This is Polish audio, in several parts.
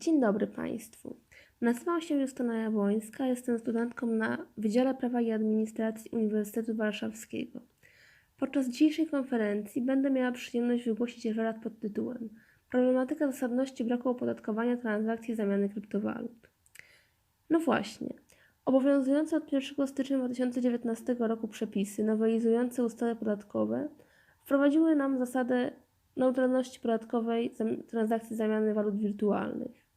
Dzień dobry Państwu. Nazywam się Justyna Jabłońska, jestem studentką na Wydziale Prawa i Administracji Uniwersytetu Warszawskiego. Podczas dzisiejszej konferencji będę miała przyjemność wygłosić referat pod tytułem Problematyka zasadności braku opodatkowania transakcji zamiany kryptowalut. No właśnie. Obowiązujące od 1 stycznia 2019 roku przepisy nowelizujące ustawy podatkowe wprowadziły nam zasadę neutralności podatkowej transakcji zamiany walut wirtualnych.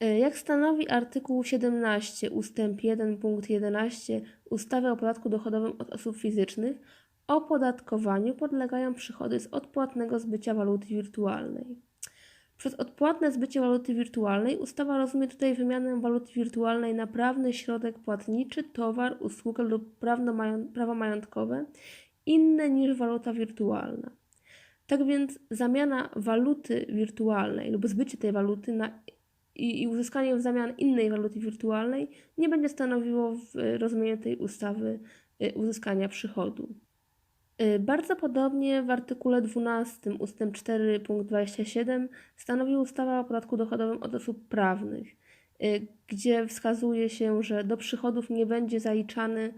E, Jak stanowi artykuł 17 ustęp 1 punkt 11 ustawy o podatku dochodowym od osób fizycznych, opodatkowaniu podlegają przychody z odpłatnego zbycia waluty wirtualnej. Przez odpłatne zbycie waluty wirtualnej ustawa rozumie tutaj wymianę waluty wirtualnej na prawny środek płatniczy, towar, usługę lub prawo majątkowe inne niż waluta wirtualna. Tak więc zamiana waluty wirtualnej lub zbycie tej waluty na, i, uzyskanie w zamian innej waluty wirtualnej nie będzie stanowiło w rozumieniu tej ustawy y, uzyskania przychodu. Y, Bardzo podobnie w artykule 12 ust. 4 punkt 27 stanowi ustawa o podatku dochodowym od osób prawnych, y, gdzie wskazuje się, że do przychodów nie będzie zaliczany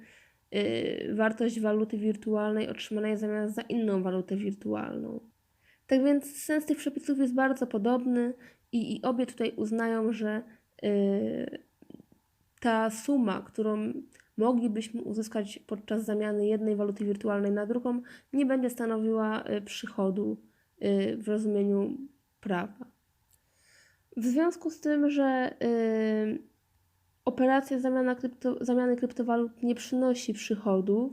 wartość waluty wirtualnej otrzymanej zamiast za inną walutę wirtualną. Tak więc sens tych przepisów jest bardzo podobny i, i obie tutaj uznają, że y, ta suma, którą moglibyśmy uzyskać podczas zamiany jednej waluty wirtualnej na drugą, nie będzie stanowiła y, przychodu y, w rozumieniu prawa. W związku z tym, że y, operacja zamiana krypto, zamiany kryptowalut nie przynosi przychodów,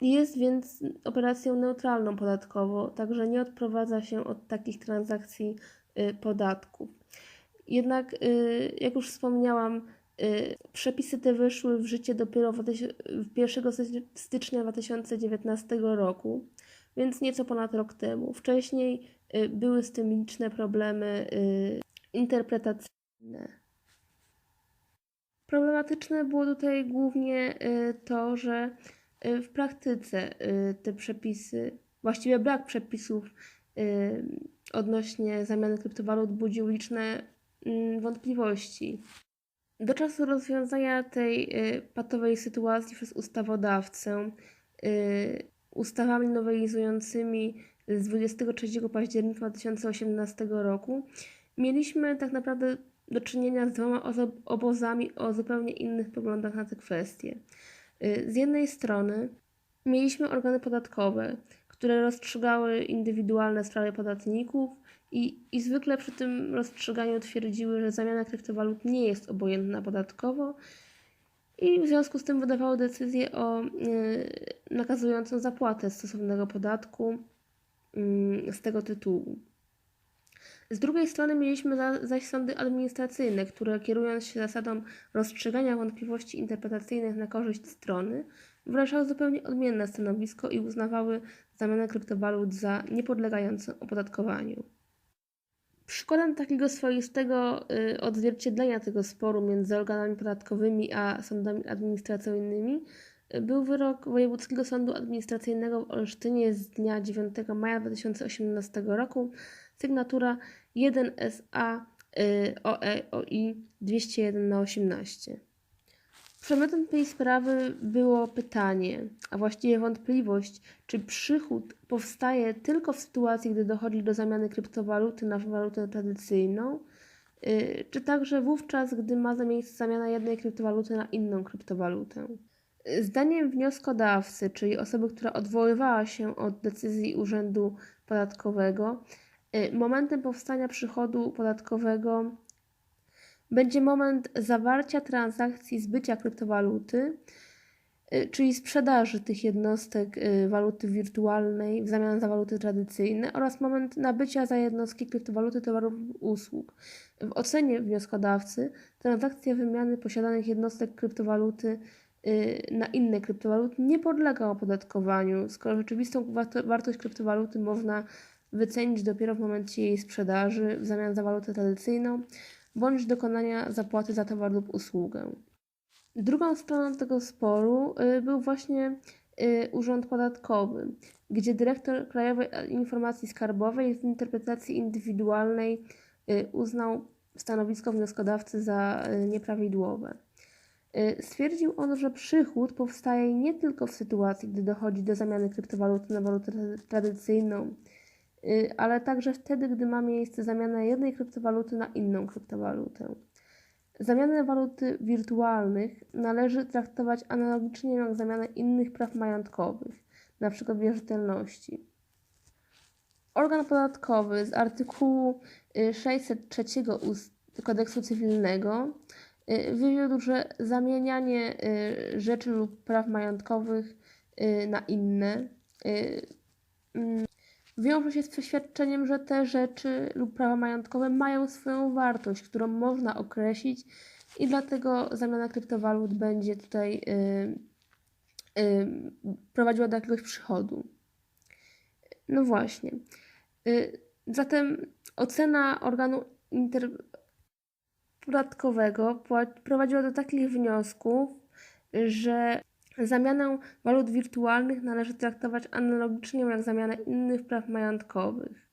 jest więc operacją neutralną podatkowo, także nie odprowadza się od takich transakcji y, podatków. Jednak, y, jak już wspomniałam, y, przepisy te weszły w życie dopiero w 2000 w 1 stycznia 2019 roku, więc nieco ponad rok temu. Wcześniej były z tym liczne problemy interpretacyjne. Problematyczne było tutaj głównie to, że w praktyce y, te przepisy, właściwie brak przepisów y, odnośnie zamiany kryptowalut budził liczne mm, wątpliwości. Do czasu rozwiązania tej y, patowej sytuacji przez ustawodawcę y, ustawami nowelizującymi z 23 października 2018 roku mieliśmy tak naprawdę do czynienia z dwoma obozami o zupełnie innych poglądach na te kwestie. Y, Z jednej strony mieliśmy organy podatkowe, które rozstrzygały indywidualne sprawy podatników i, i zwykle przy tym rozstrzyganiu twierdziły, że zamiana kryptowalut nie jest obojętna podatkowo i w związku z tym wydawały decyzję o y, nakazującą zapłatę stosownego podatku y, z tego tytułu. Z drugiej strony mieliśmy za, zaś sądy administracyjne, które kierując się zasadą rozstrzygania wątpliwości interpretacyjnych na korzyść strony, wyrażały zupełnie odmienne stanowisko i uznawały zamianę kryptowalut za niepodlegającą opodatkowaniu. Przykładem takiego swoistego y, odzwierciedlenia tego sporu między organami podatkowymi a sądami administracyjnymi y, był wyrok Wojewódzkiego Sądu Administracyjnego w Olsztynie z dnia 9 maja 2018 roku, sygnatura 1SA y, OEOI 201 na 18. Przedmiotem tej sprawy było pytanie, a właściwie wątpliwość, czy przychód powstaje tylko w sytuacji, gdy dochodzi do zamiany kryptowaluty na walutę tradycyjną, y, czy także wówczas, gdy ma miejsce zamiana jednej kryptowaluty na inną kryptowalutę. Zdaniem wnioskodawcy, czyli osoby, która odwoływała się od decyzji Urzędu Podatkowego, momentem powstania przychodu podatkowego będzie moment zawarcia transakcji zbycia kryptowaluty, y, czyli sprzedaży tych jednostek y, waluty wirtualnej w zamian za waluty tradycyjne oraz moment nabycia za jednostki kryptowaluty towarów usług. W ocenie wnioskodawcy transakcja wymiany posiadanych jednostek kryptowaluty y, na inne kryptowaluty nie podlega opodatkowaniu, skoro rzeczywistą warto- wartość kryptowaluty można wycenić dopiero w momencie jej sprzedaży w zamian za walutę tradycyjną bądź dokonania zapłaty za towar lub usługę. Drugą stroną tego sporu y, był właśnie y, Urząd Podatkowy, gdzie dyrektor Krajowej Informacji Skarbowej w interpretacji indywidualnej y, uznał stanowisko wnioskodawcy za nieprawidłowe. Stwierdził on, że przychód powstaje nie tylko w sytuacji, gdy dochodzi do zamiany kryptowaluty na walutę tra- tradycyjną, ale także wtedy, gdy ma miejsce zamiana jednej kryptowaluty na inną kryptowalutę. Zamianę waluty wirtualnych należy traktować analogicznie jak zamianę innych praw majątkowych, np. wierzytelności. Organ podatkowy z artykułu y, 603 ust- kodeksu cywilnego y, wywiódł, że zamienianie y, rzeczy lub praw majątkowych y, na inne y, mm, wiąże się z przeświadczeniem, że te rzeczy lub prawa majątkowe mają swoją wartość, którą można określić i dlatego zamiana kryptowalut będzie tutaj y, y, prowadziła do jakiegoś przychodu. No właśnie. Y, Zatem ocena organu interpodatkowego prowadziła do takich wniosków, że zamianę walut wirtualnych należy traktować analogicznie jak zamianę innych praw majątkowych.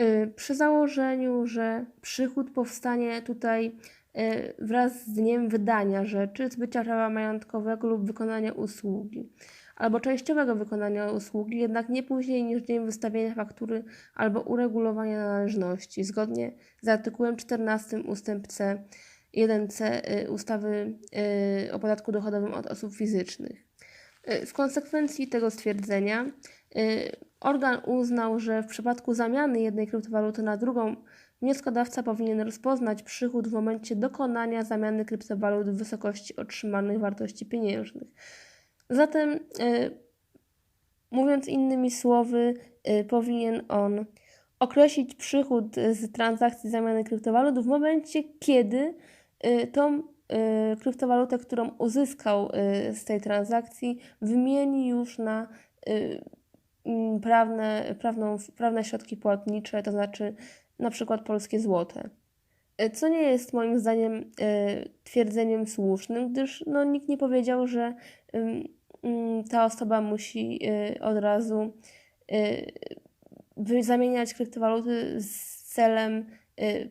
Y, Przy założeniu, że przychód powstanie tutaj y, wraz z dniem wydania rzeczy, zbycia prawa majątkowego lub wykonania usługi, albo częściowego wykonania usługi, jednak nie później niż dzień wystawienia faktury albo uregulowania należności, zgodnie z artykułem 14 ustęp C 1c y, ustawy y, o podatku dochodowym od osób fizycznych. Y, W konsekwencji tego stwierdzenia organ uznał, że w przypadku zamiany jednej kryptowaluty na drugą wnioskodawca powinien rozpoznać przychód w momencie dokonania zamiany kryptowalut w wysokości otrzymanych wartości pieniężnych. Zatem, mówiąc innymi słowy, powinien on określić przychód z transakcji zamiany kryptowalut w momencie, kiedy tą y, kryptowalutę, którą uzyskał y, z tej transakcji, wymieni już na y, mm, prawne, prawną, prawne środki płatnicze, to znaczy na przykład polskie złote. Y, Co nie jest moim zdaniem y, twierdzeniem słusznym, gdyż no, nikt nie powiedział, że ym, ta osoba musi y, od razu y, zamieniać kryptowaluty z celem y,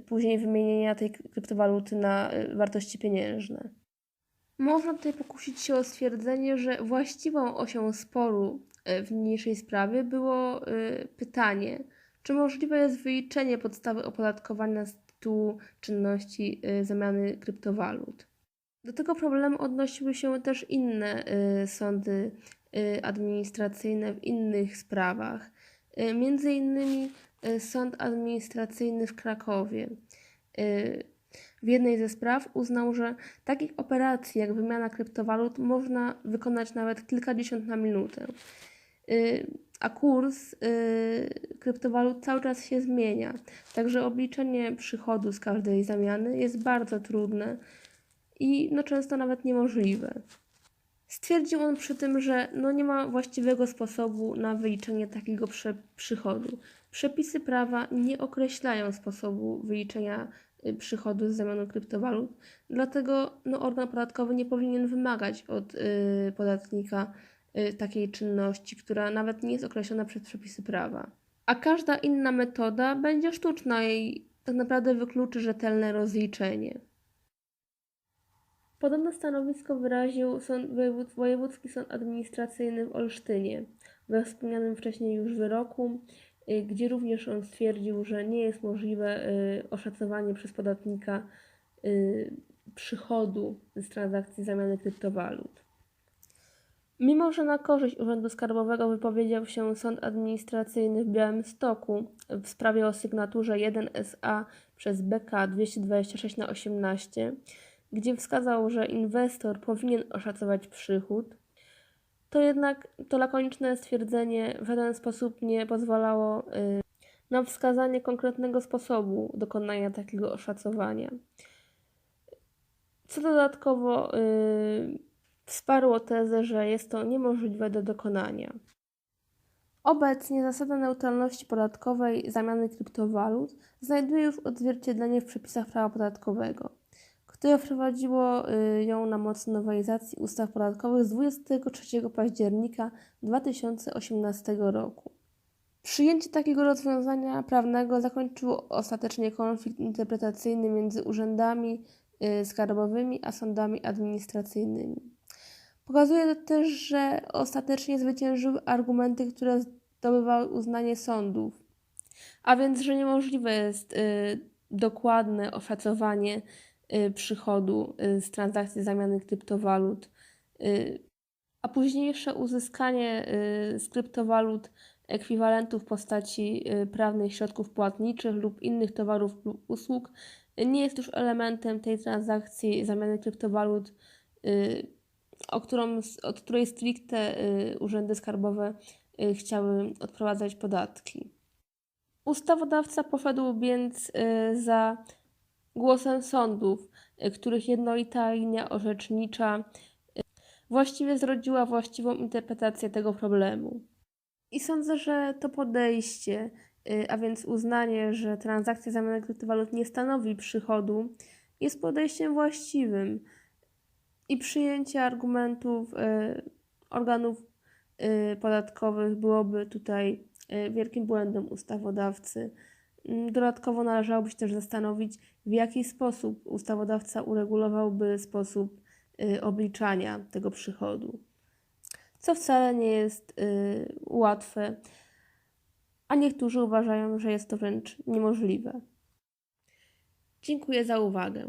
później wymienienia tej kryptowaluty na y, wartości pieniężne. Można tutaj pokusić się o stwierdzenie, że właściwą osią sporu y, w niniejszej sprawie było y, pytanie, czy możliwe jest wyliczenie podstawy opodatkowania z tytułu czynności y, zamiany kryptowalut. Do tego problemu odnosiły się też inne y, sądy y, administracyjne w innych sprawach. Y, Między innymi y, Sąd Administracyjny w Krakowie y, w jednej ze spraw uznał, że takich operacji jak wymiana kryptowalut można wykonać nawet kilkadziesiąt na minutę. Y, A kurs kryptowalut cały czas się zmienia, także obliczenie przychodu z każdej zamiany jest bardzo trudne i no często nawet niemożliwe. Stwierdził on przy tym, że no nie ma właściwego sposobu na wyliczenie takiego prze- przychodu. Przepisy prawa nie określają sposobu wyliczenia y, przychodu z zamianą kryptowalut, dlatego no, organ podatkowy nie powinien wymagać od y, podatnika y, takiej czynności, która nawet nie jest określona przez przepisy prawa. A każda inna metoda będzie sztuczna i tak naprawdę wykluczy rzetelne rozliczenie. Podobne stanowisko wyraził sąd, wojewód, Wojewódzki Sąd Administracyjny w Olsztynie we wspomnianym wcześniej już wyroku, y, gdzie również on stwierdził, że nie jest możliwe y, oszacowanie przez podatnika y, przychodu z transakcji zamiany kryptowalut. Mimo, że na korzyść Urzędu Skarbowego wypowiedział się Sąd Administracyjny w Białymstoku w sprawie o sygnaturze 1SA przez BK 226 na 18, gdzie wskazał, że inwestor powinien oszacować przychód, to jednak to lakoniczne stwierdzenie w żaden sposób nie pozwalało y, na wskazanie konkretnego sposobu dokonania takiego oszacowania. Co dodatkowo y, wsparło tezę, że jest to niemożliwe do dokonania. Obecnie zasada neutralności podatkowej zamiany kryptowalut znajduje już odzwierciedlenie w przepisach prawa podatkowego, które wprowadziło y, ją na moc nowelizacji ustaw podatkowych z 23 października 2018 roku. Przyjęcie takiego rozwiązania prawnego zakończyło ostatecznie konflikt interpretacyjny między urzędami y, skarbowymi a sądami administracyjnymi. Pokazuje to też, że ostatecznie zwyciężyły argumenty, które zdobywały uznanie sądów, a więc, że niemożliwe jest y, dokładne oszacowanie przychodu y, z transakcji zamiany kryptowalut, y, a późniejsze uzyskanie y, z kryptowalut ekwiwalentu w postaci y, prawnych środków płatniczych lub innych towarów lub usług y, nie jest już elementem tej transakcji zamiany kryptowalut, y, o którą, od której stricte y, urzędy skarbowe y, chciały odprowadzać podatki. Ustawodawca poszedł więc y, za głosem sądów, y, których jednolita linia orzecznicza y, właściwie zrodziła właściwą interpretację tego problemu. I sądzę, że to podejście, y, a więc uznanie, że transakcja zamiany kryptowalut nie stanowi przychodu, jest podejściem właściwym i przyjęcie argumentów organów podatkowych byłoby tutaj wielkim błędem ustawodawcy. Mm, Dodatkowo należałoby się też zastanowić, w jaki sposób ustawodawca uregulowałby sposób y, obliczania tego przychodu, co wcale nie jest y, łatwe, a niektórzy uważają, że jest to wręcz niemożliwe. Dziękuję za uwagę.